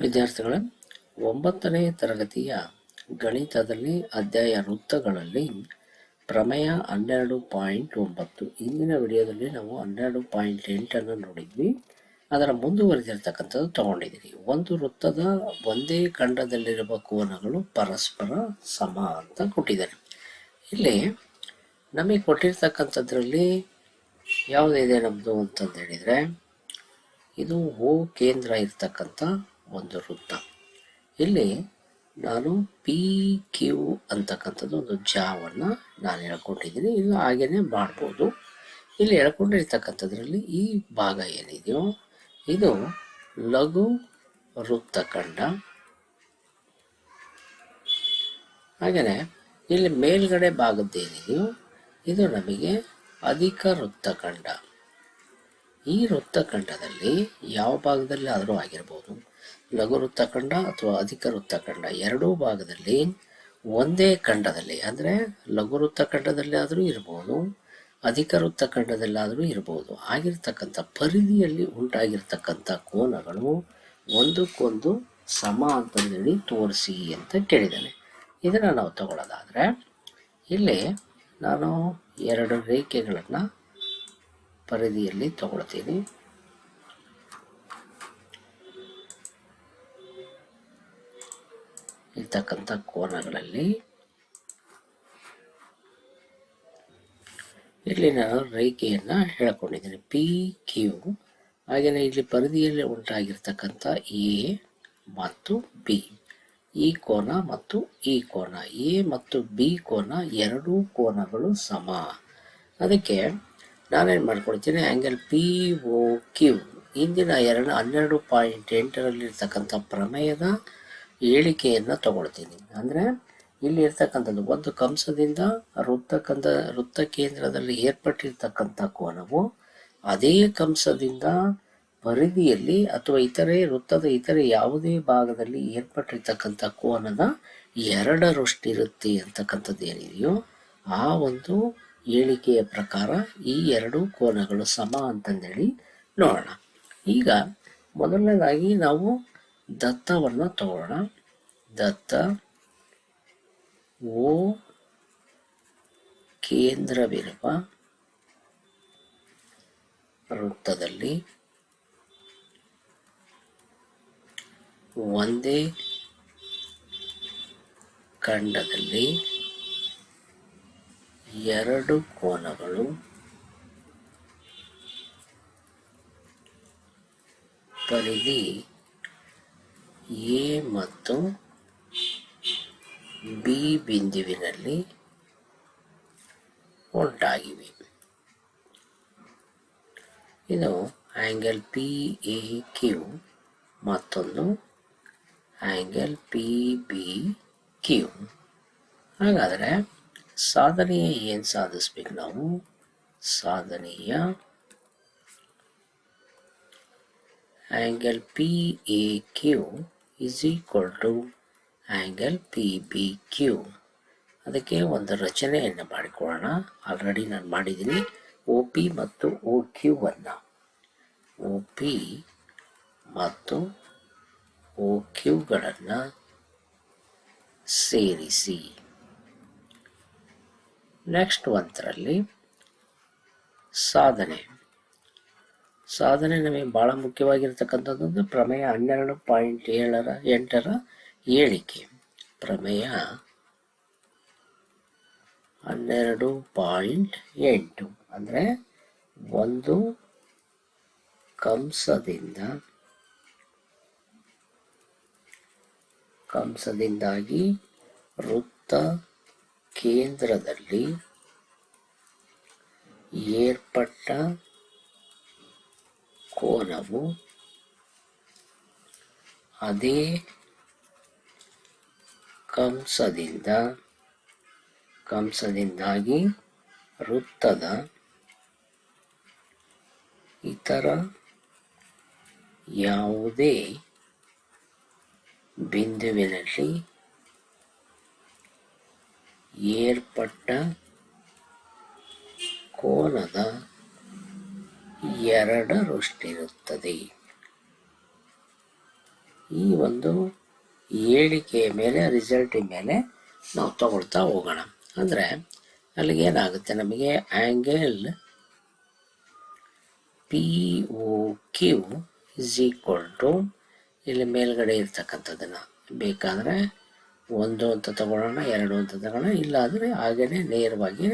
ವಿದ್ಯಾರ್ಥಿಗಳೇ, ಒಂಬತ್ತನೇ ತರಗತಿಯ ಗಣಿತದಲ್ಲಿ ಅಧ್ಯಾಯ ವೃತ್ತಗಳಲ್ಲಿ ಪ್ರಮೇಯ ಹನ್ನೆರಡು ಪಾಯಿಂಟ್ ಒಂಬತ್ತು. ಇಂದಿನ ವಿಡಿಯೋದಲ್ಲಿ ನಾವು ಹನ್ನೆರಡು ಪಾಯಿಂಟ್ ಎಂಟನ್ನು ನೋಡಿದ್ವಿ. ಅದರ ಮುಂದುವರೆದಿರ್ತಕ್ಕಂಥದ್ದು ತಗೊಂಡಿದ್ದೀವಿ ಒಂದು ವೃತ್ತದ ಒಂದೇ ಖಂಡದಲ್ಲಿರುವ ಕೋನಗಳು ಪರಸ್ಪರ ಸಮ ಅಂತ ಕೊಟ್ಟಿದ್ದಾರೆ. ಇಲ್ಲಿ ನಮಗೆ ಕೊಟ್ಟಿರ್ತಕ್ಕಂಥದ್ರಲ್ಲಿ ಯಾವುದಿದೆ ನಮ್ಮದು ಅಂತಂದು ಹೇಳಿದರೆ ಇದು ಓ ಕೇಂದ್ರ ಇರ್ತಕ್ಕಂಥ ಒಂದು ವೃತ್ತ ಇಲ್ಲಿ ನಾನು ಪಿ ಕ್ಯೂ ಅಂತಕ್ಕಂಥದ್ದು ಒಂದು ಜಾವನ್ನು ನಾನು ಹೇಳ್ಕೊಂಡಿದ್ದೀನಿ. ಇದು ಹಾಗೇನೆ ಮಾಡ್ಬೋದು. ಇಲ್ಲಿ ಹೇಳ್ಕೊಂಡಿರ್ತಕ್ಕಂಥದ್ರಲ್ಲಿ ಈ ಭಾಗ ಏನಿದೆಯೋ, ಇದು ಲಘು ವೃತ್ತಖಂಡ ಹಾಗೆಯೇ ಇಲ್ಲಿ ಮೇಲ್ಗಡೆ ಭಾಗದ್ದೇನಿದೆಯೋ ಇದು ನಮಗೆ ಅಧಿಕ ವೃತ್ತಖಂಡ ಈ ವೃತ್ತಖಂಡದಲ್ಲಿ ಯಾವ ಭಾಗದಲ್ಲಿ ಆದರೂ ಆಗಿರ್ಬೋದು ಲಘು ವೃತ್ತಖಂಡ ಅಥವಾ ಅಧಿಕ ವೃತ್ತಖಂಡ ಎರಡೂ ಭಾಗದಲ್ಲಿ, ಒಂದೇ ಖಂಡದಲ್ಲಿ, ಅಂದರೆ ಲಘು ವೃತ್ತಖಂಡದಲ್ಲಿ ಆದರೂ ಇರ್ಬೋದು ಅಧಿಕ ವೃತ್ತಖಂಡದಲ್ಲಾದರೂ ಇರ್ಬೋದು, ಆಗಿರ್ತಕ್ಕಂಥ ಪರಿಧಿಯಲ್ಲಿ ಉಂಟಾಗಿರ್ತಕ್ಕಂಥ ಕೋನಗಳು ಒಂದಕ್ಕೊಂದು ಸಮ ಅಂತಂದೇಳಿ ತೋರಿಸಿ ಅಂತ ಕೇಳಿದ್ದಾನೆ. ಇದನ್ನು ನಾವು ತಗೊಳ್ಳೋದಾದರೆ, ಇಲ್ಲಿ ನಾನು ಎರಡು ರೇಖೆಗಳನ್ನು ಪರಿಧಿಯಲ್ಲಿ ತಗೊಳ್ತೀನಿ. ಇರ್ತಕ್ಕಂಥ ಕೋನಗಳಲ್ಲಿ ಇಲ್ಲಿ ನಾನು ರೇಖೆಯನ್ನು ಹೇಳ್ಕೊಂಡಿದ್ದೀನಿ. ಪಿ ಕ್ಯೂ ಹಾಗೆಯೇ ಇಲ್ಲಿ ಪರಿಧಿಯಲ್ಲಿ ಉಂಟಾಗಿರ್ತಕ್ಕಂಥ ಎ ಮತ್ತು ಬಿ ಈ ಕೋನ ಮತ್ತು ಈ ಕೋನ. ಎ ಮತ್ತು ಬಿ ಕೋನ ಎರಡೂ ಕೋನಗಳು ಸಮ. ಅದಕ್ಕೆ ನಾನೇನು ಮಾಡ್ಕೊಳ್ತೀನಿ? ಆ್ಯಂಗಲ್ ಪಿ ಓ ಕ್ಯೂ ಇಂದಿನ ಎರಡು ಹನ್ನೆರಡು ಪಾಯಿಂಟ್ ಎಂಟರಲ್ಲಿರ್ತಕ್ಕಂಥ ಪ್ರಮೇಯದ ಹೇಳಿಕೆಯನ್ನು ತಗೊಳ್ತೀನಿ. ಅಂದರೆ ಇಲ್ಲಿ ಇರ್ತಕ್ಕಂಥದ್ದು ಒಂದು ಕಂಸದಿಂದ ವೃತ್ತಕ್ಕಂಥ ವೃತ್ತ ಕೇಂದ್ರದಲ್ಲಿ ಏರ್ಪಟ್ಟಿರ್ತಕ್ಕಂಥ ಕೋನವು ಅದೇ ಕಂಸದಿಂದ ಪರಿಧಿಯಲ್ಲಿ ಅಥವಾ ಇತರೆ ವೃತ್ತದ ಇತರೆ ಯಾವುದೇ ಭಾಗದಲ್ಲಿ ಏರ್ಪಟ್ಟಿರ್ತಕ್ಕಂಥ ಕೋನದ ಎರಡರಷ್ಟಿರುತ್ತೆ ಅಂತಕ್ಕಂಥದ್ದು ಏನಿದೆಯೋ ಆ ಒಂದು ಹೇಳಿಕೆಯ ಪ್ರಕಾರ ಈ ಎರಡು ಕೋನಗಳು ಸಮ ಅಂತಂದೇಳಿ ನೋಡೋಣ. ಈಗ ಮೊದಲನೇದಾಗಿ ನಾವು ದತ್ತವನ್ನು ತಗೊಳ್ಳೋಣ ದತ್ತ ಓ ಕೇಂದ್ರವಿರುವ ವೃತ್ತದಲ್ಲಿ ಒಂದೇ ಖಂಡದಲ್ಲಿ ಎರಡು ಕೋನಗಳು ಪರಿಧಿ ಎ ಮತ್ತು ಬಿ ಬಿಂದುವಿನಲ್ಲಿ ಉಂಟಾಗಿವೆ. ಇದು ಆ್ಯಂಗಲ್ ಪಿ ಎ ಕ್ಯೂ ಮತ್ತೊಂದು ಆ್ಯಂಗಲ್ ಪಿ ಬಿ ಕ್ಯೂ ಹಾಗಾದರೆ ಸಾಧನೆಯ ಏನು ಸಾಧಿಸ್ಬೇಕು ನಾವು? ಸಾಧನೆಯ angle P A Q is equal angle P B Q ಅದಕ್ಕೆ ಒಂದು ರಚನೆಯನ್ನು ಮಾಡಿಕೊಳ್ಳೋಣ. ಆಲ್ರೆಡಿ ನಾನು ಮಾಡಿದ್ದೀನಿ. ಒ ಪಿ ಮತ್ತು ಒ ಕ್ಯೂವನ್ನು ಒ ಪಿ ಮತ್ತು ಒ ಕ್ಯೂಗಳನ್ನು ಸೇರಿಸಿ. ನೆಕ್ಸ್ಟ್ ಒಂದರಲ್ಲಿ ಸಾಧನೆ. ಸಾಧನೆ ನಮಗೆ ಭಾಳ ಮುಖ್ಯವಾಗಿರ್ತಕ್ಕಂಥದ್ದು ಪ್ರಮೇಯ ಹನ್ನೆರಡು ಪಾಯಿಂಟ್ ಏಳರ ಎಂಟರ ಹೇಳಿಕೆ. ಪ್ರಮೇಯ ಹನ್ನೆರಡು ಪಾಯಿಂಟ್ ಎಂಟು ಅಂದರೆ ಒಂದು ಕಂಸದಿಂದ ಕಂಸದಿಂದಾಗಿ ವೃತ್ತ ಕೇಂದ್ರದಲ್ಲಿ ಏರ್ಪಟ್ಟ ಕೋನವು ಅದೇ ಕಂಸದಿಂದ ಕಂಸದಿಂದಾಗಿ ವೃತ್ತದ ಇತರ ಯಾವುದೇ ಬಿಂದುವಿನಲ್ಲಿ ಏರ್ಪಟ್ಟ ಕೋನದ ಎರಡರಷ್ಟಿರುತ್ತದೆ ಈ ಒಂದು ಹೇಳಿಕೆಯ ಮೇಲೆ ರಿಸಲ್ಟಿನ ಮೇಲೆ ನಾವು ತಗೊಳ್ತಾ ಹೋಗೋಣ. ಅಂದರೆ, ಅಲ್ಲಿಗೆ ಏನಾಗುತ್ತೆ? ನಮಗೆ angle P O Q is equal to ಇಲ್ಲಿ ಮೇಲ್ಗಡೆ ಇರ್ತಕ್ಕಂಥದ್ದನ್ನು. ಬೇಕಾದರೆ ಒಂದು ಅಂತ ತಗೊಳ್ಳೋಣ, ಎರಡು ಅಂತ ತಗೊಳ್ಳೋಣ, ಇಲ್ಲಾಂದರೆ ಹಾಗೆಯೇ ನೇರವಾಗಿ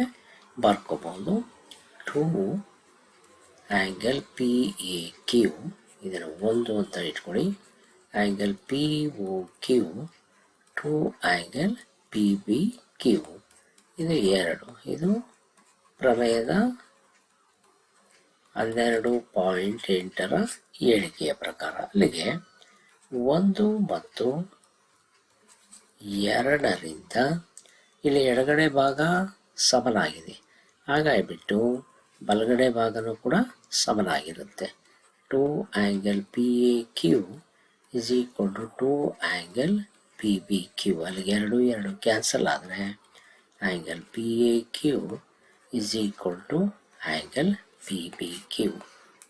ಬರ್ಕೋಬೋದು two angle P A Q ಇದನ್ನು ಒಂದು ಅಂತ ಇಟ್ಕೊಳ್ಳಿ. Angle P O Q two angle P B Q ಇದು ಎರಡು. ಇದು ಪ್ರಮೇಯದ ಹನ್ನೆರಡು ಪಾಯಿಂಟ್ ಎಂಟರ ಹೇಳಿಕೆಯ ಪ್ರಕಾರ ಅಲ್ಲಿಗೆ ಒಂದು ಮತ್ತು ಎರಡರಿಂದ ಇಲ್ಲಿ ಎಡಗಡೆ ಭಾಗ ಸಮನಾಗಿದೆ. ಹಾಗಾಗಿಬಿಟ್ಟು ಬಲಗಡೆ ಭಾಗನೂ ಕೂಡ ಸಮನಾಗಿರುತ್ತೆ. Two angle P A Q is equal to two angle P B Q. ಅಲ್ಲಿಗೆ ಎರಡು ಎರಡು ಕ್ಯಾನ್ಸಲ್ ಆದರೆ angle P A Q is equal to angle P B Q.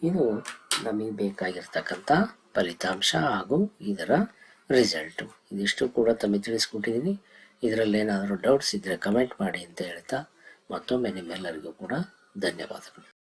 ಇದು ನಮಗೆ ಬೇಕಾಗಿರ್ತಕ್ಕಂಥ ಫಲಿತಾಂಶ ಹಾಗೂ ಇದರ ರಿಸಲ್ಟು. ಇದಿಷ್ಟು ಕೂಡ ತಮಗೆ ತಿಳಿಸ್ಕೊಟ್ಟಿದ್ದೀನಿ. ಇದರಲ್ಲಿ ಏನಾದರೂ ಡೌಟ್ಸ್ ಇದ್ದರೆ ಕಮೆಂಟ್ ಮಾಡಿ ಅಂತ ಹೇಳ್ತಾ ಮತ್ತೊಮ್ಮೆ ನಿಮ್ಮೆಲ್ಲರಿಗೂ ಕೂಡ धन्यवाद।